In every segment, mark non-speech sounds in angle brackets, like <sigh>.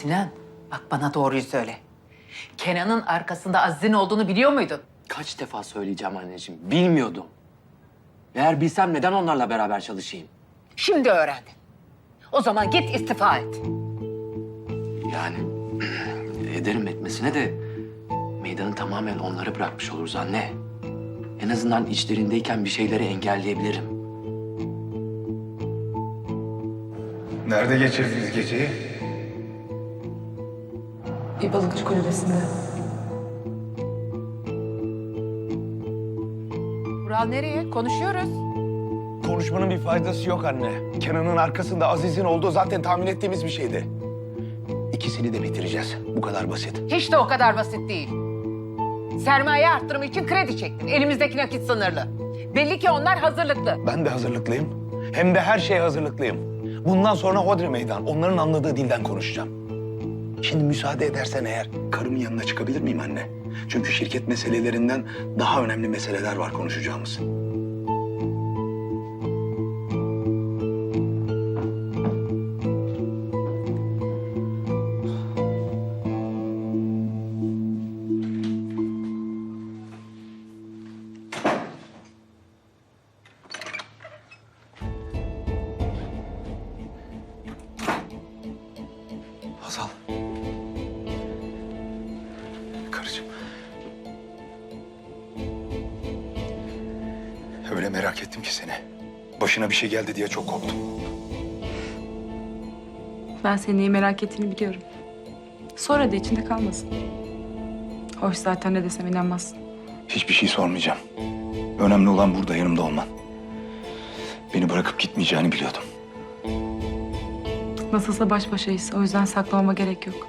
Sinan, bak bana doğruyu söyle. Kenan'ın arkasında Aziz'in olduğunu biliyor muydun? Kaç defa söyleyeceğim anneciğim. Bilmiyordum. Eğer bilsem neden onlarla beraber çalışayım? Şimdi öğrendin. O zaman git istifa et. Yani <clears throat> ederim etmesine de meydanı tamamen onlara bırakmış oluruz anne. En azından içlerindeyken bir şeyleri engelleyebilirim. Nerede geçirdiniz geceyi? Bir balıkçı kulübesinde. Vural nereye? Konuşuyoruz. Konuşmanın bir faydası yok anne. Kenan'ın arkasında Aziz'in olduğu zaten tahmin ettiğimiz bir şeydi. İkisini de bitireceğiz. Bu kadar basit. Hiç de o kadar basit değil. Sermaye arttırımı için kredi çektin. Elimizdeki nakit sınırlı. Belli ki onlar hazırlıklı. Ben de hazırlıklıyım. Hem de her şeye hazırlıklıyım. Bundan sonra Hodri Meydan. Onların anladığı dilden konuşacağım. Şimdi müsaade edersen eğer karımın yanına çıkabilir miyim anne? Çünkü şirket meselelerinden daha önemli meseleler var konuşacağımız. Karıcığım. Öyle merak ettim ki seni. Başına bir şey geldi diye çok korktum. Ben senin neyi merak ettiğini biliyorum. Sonra da içinde kalmasın. Hoş zaten ne desem inanmazsın. Hiçbir şey sormayacağım. Önemli olan burada yanımda olman. Beni bırakıp gitmeyeceğini biliyordum. Nasılsa baş başayız. O yüzden saklamama gerek yok.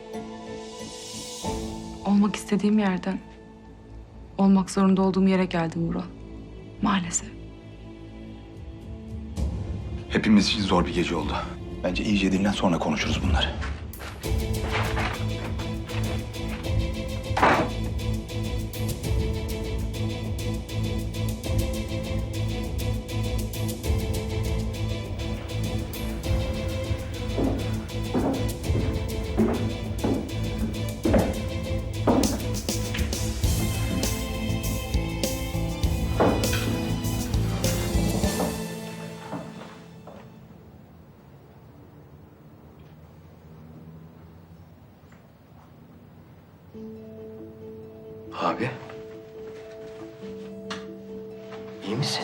Olmak istediğim yerden, olmak zorunda olduğum yere geldim Vural. Maalesef. Hepimiz için zor bir gece oldu. Bence iyice dinlen sonra konuşuruz bunları. Abi. İyi misin?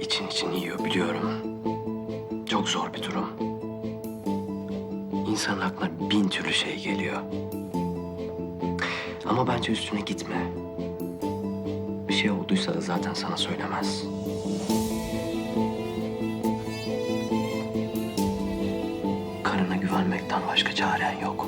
İçin için yiyor biliyorum. Çok zor bir durum. İnsanın aklına bin türlü şey geliyor. Ama bence üstüne gitme. Bir şey olduysa da zaten sana söylemez. Başka çaren yok.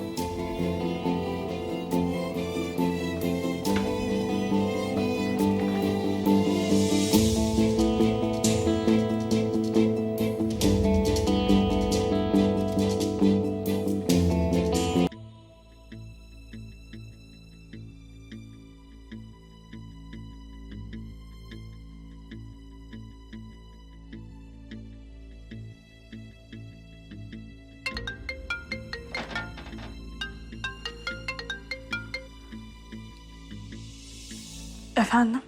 Efendim?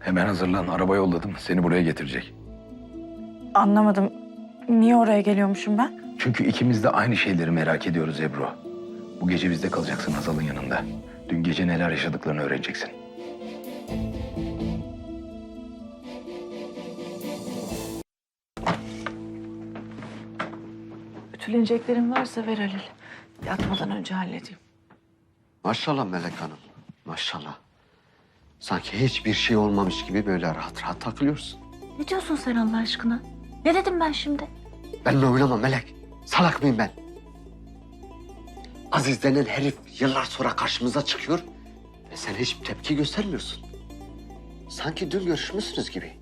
Hemen hazırlan. Araba yolladım. Seni buraya getirecek. Anlamadım. Niye oraya geliyormuşum ben? Çünkü ikimiz de aynı şeyleri merak ediyoruz Ebru. Bu gece bizde kalacaksın Hazal'ın yanında. Dün gece neler yaşadıklarını öğreneceksin. Ütüleneceklerim varsa ver Halil. Yatmadan önce halledeyim. Maşallah Melek Hanım. Maşallah. Sanki hiçbir şey olmamış gibi böyle rahat rahat takılıyorsun. Ne diyorsun sen Allah aşkına? Ne dedim ben şimdi? Benimle oynama Melek. Salak mıyım ben? Aziz denen herif yıllar sonra karşımıza çıkıyor ve sen hiç tepki göstermiyorsun. Sanki dün görüşmüşsünüz gibi.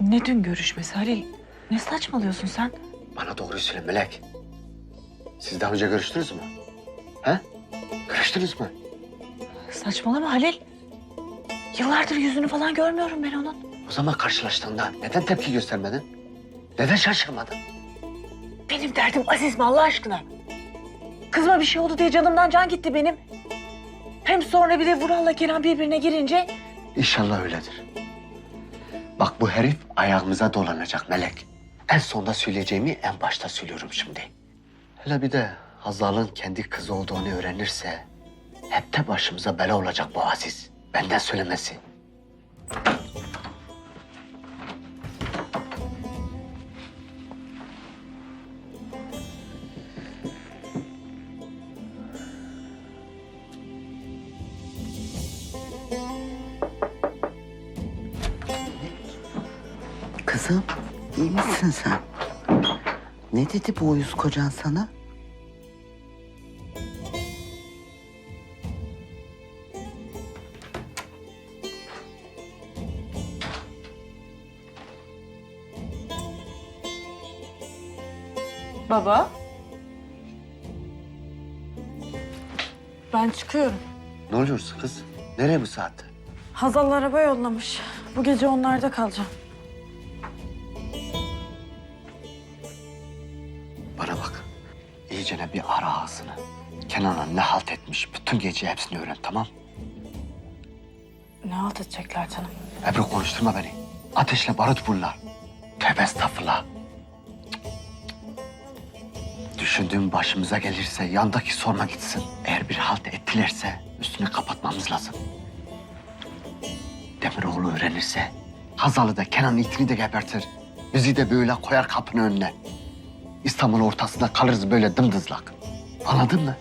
Ne dün görüşmesi Halil? Ne saçmalıyorsun sen? Bana doğruyu söyle Melek. Siz daha önce görüştünüz mü? He? Görüştünüz mü? Saçmalama Halil. Yıllardır yüzünü falan görmüyorum ben onun. O zaman karşılaştığında neden tepki göstermedin? Neden şaşırmadın? Benim derdim Aziz mi Allah aşkına? Kızıma bir şey oldu diye canımdan can gitti benim. Hem sonra bir de Vural'la Kenan birbirine girince İnşallah öyledir. Bak bu herif ayağımıza dolanacak Melek. En sonda söyleyeceğimi en başta söylüyorum şimdi. Hele bir de Hazal'ın kendi kızı olduğunu öğrenirse... ...hep de başımıza bela olacak bu Aziz. Benden söylemesi. Kızım, iyi misin sen? Ne dedi bu uyuz kocan sana? Baba. Ben çıkıyorum. Ne oluyorsun kız? Nereye bu saatte? Hazal araba yollamış. Bu gece onlarda kalacağım. Bana bak. İyicene bir ara ağzını. Kenan'a ne halt etmiş bütün gece hepsini öğren tamam? Ne halt edecekler canım? Ebru konuşturma beni. Ateşle barut bunlar. Tövbe estağfurullah. Düşündüğüm başımıza gelirse yandaki sorma gitsin. Eğer bir halt ettilerse üstünü kapatmamız lazım. Demiroğlu öğrenirse Hazal'ı da Kenan itini de gebertir. Bizi de böyle koyar kapının önüne. İstanbul ortasında kalırız böyle dımdızlak. Anladın mı?